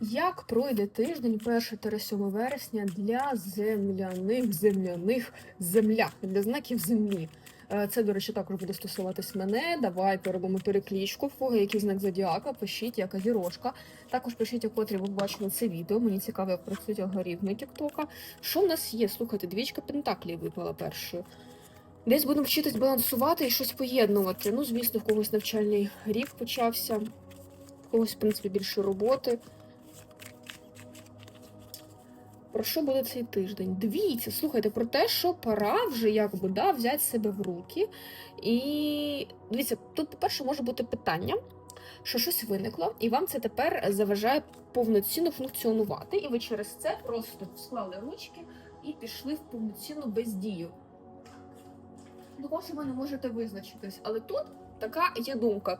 Як пройде тиждень 1 та 7 вересня для земляних, земляних, земля, для знаків землі? Е, Це, до речі, також буде стосуватись мене. Давайте робимо переклічку. В кого який знак зодіака, пишіть, яка зірошка. Також пишіть, у котрі ви бачили це відео. Мені цікаво, як працюють алгоритми Тіктока. Що в нас є? Слухайте, двічка пентаклів випала першою. Десь будемо вчитись балансувати і щось поєднувати. Ну, звісно, в когось навчальний рік почався, в когось, в принципі, більше роботи. Про що буде цей тиждень? Дивіться, слухайте про те, що пора вже якби да, взяти себе в руки. І дивіться, тут, по-перше, може бути питання, що щось виникло, і вам це тепер заважає повноцінно функціонувати. І ви через це просто склали ручки і пішли в повноцінну бездію. Може, ви не можете визначитись, але тут така є думка.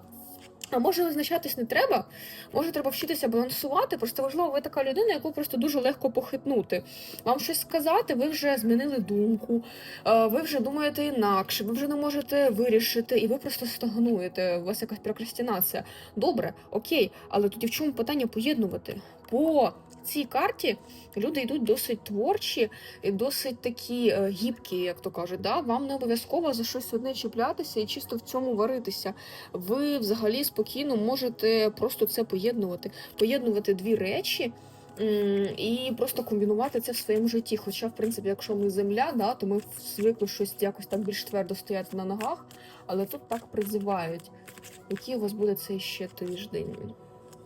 А може визначатись не треба? Може, треба вчитися балансувати. Просто важливо, ви така людина, яку просто дуже легко похитнути. Вам щось сказати, ви вже змінили думку, е, ви вже думаєте інакше, ви вже не можете вирішити, і ви просто стагнуєте. У вас якась прокрастинація. Добре, окей, але тоді в чому питання поєднувати? По цій карті люди йдуть досить творчі і досить такі е, гібкі, як то кажуть. Да? Вам не обов'язково за щось одне чіплятися і чисто в цьому варитися. Ви взагалі спокійно можете просто це поєднувати, поєднувати дві речі. І просто комбінувати це в своєму житті. Хоча, в принципі, якщо ми земля, да, то ми звикли щось якось так більш твердо стояти на ногах, але тут так призивають. Який у вас буде цей ще тиждень?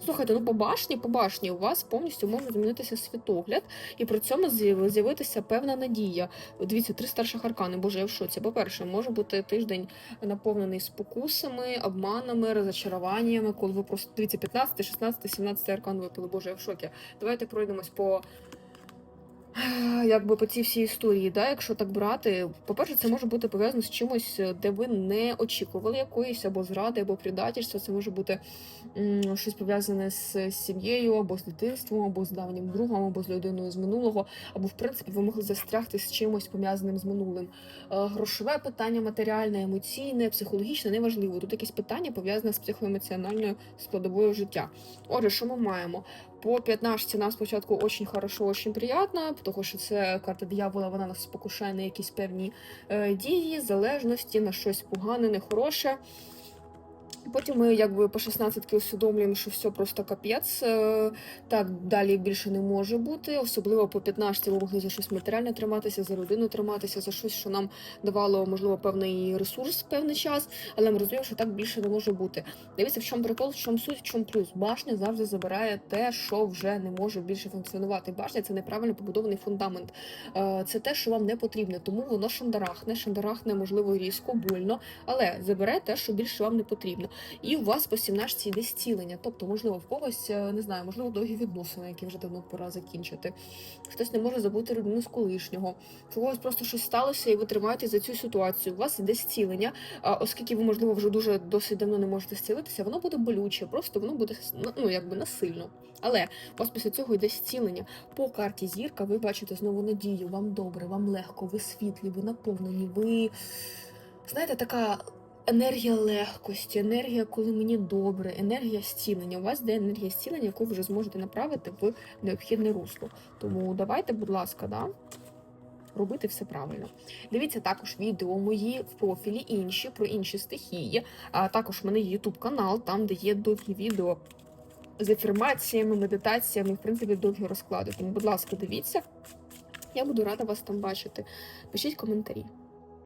Слухайте, ну по башні, по башні у вас повністю може змінитися світогляд, і при цьому з'яв- з'явитися певна надія. Дивіться, три старших аркани. Боже, я в шоці. По-перше, може бути тиждень наповнений спокусами, обманами, розочаруваннями, коли ви просто дивіться 15, 16, 17 аркан випили. Боже, я в шокі. Давайте пройдемось по. Е, Якби по цій всій історії, да, якщо так брати, по-перше, це може бути пов'язано з чимось, де ви не очікували якоїсь або зради, або предательства. Це може бути м, щось пов'язане з сім'єю, або з дитинством, або з давнім другом, або з людиною з минулого, або в принципі ви могли застрягти з чимось пов'язаним з минулим. Е, Грошове питання, матеріальне, емоційне, психологічне, неважливо. Тут якесь питання пов'язане з психоемоціональною складовою життя. Отже, що ми маємо? По 15 нам спочатку очень хорошо, очень приятно, тому що це карта диявола, вона нас спокушає на якісь певні е, дії, залежності, на щось погане, нехороше. Потім ми якби по 16 усвідомлюємо, що все просто капець. е, Так далі більше не може бути. Особливо по 15 ми могли за щось матеріальне триматися, за родину триматися, за щось, що нам давало, можливо, певний ресурс певний час, але ми розуміємо, що так більше не може бути. Дивіться, в чому прикол, в чому суть, в чому плюс. Башня завжди забирає те, що вже не може більше функціонувати. Башня це неправильно побудований фундамент. Е, Це те, що вам не потрібно, тому воно шандарахне, шандарахне, можливо, різко, больно, але забере те, що більше вам не потрібно. І у вас по 17 йде зцілення. Тобто, можливо, в когось е, не знаю, можливо, довгі відносини, які вже давно пора закінчити. Хтось не може забути людину з колишнього. В когось просто щось сталося, і ви тримаєтесь за цю ситуацію. У вас іде зцілення, оскільки ви, можливо, вже дуже досить давно не можете зцілитися, воно буде болюче, просто воно буде ну, якби насильно. Але у вас після цього йде зцілення. По карті зірка ви бачите знову надію. Вам добре, вам легко, ви світлі, ви наповнені, ви знаєте, така. Енергія легкості, енергія, коли мені добре, енергія зцілення. У вас де енергія зцілення, яку ви вже зможете направити в необхідне русло. Тому давайте, будь ласка, да, робити все правильно. Дивіться також відео мої в профілі інші про інші стихії. А також в мене є YouTube канал, там де є довгі відео з афірмаціями, медитаціями, в принципі, довгі розклади. Тому, будь ласка, дивіться. Я буду рада вас там бачити. Пишіть коментарі.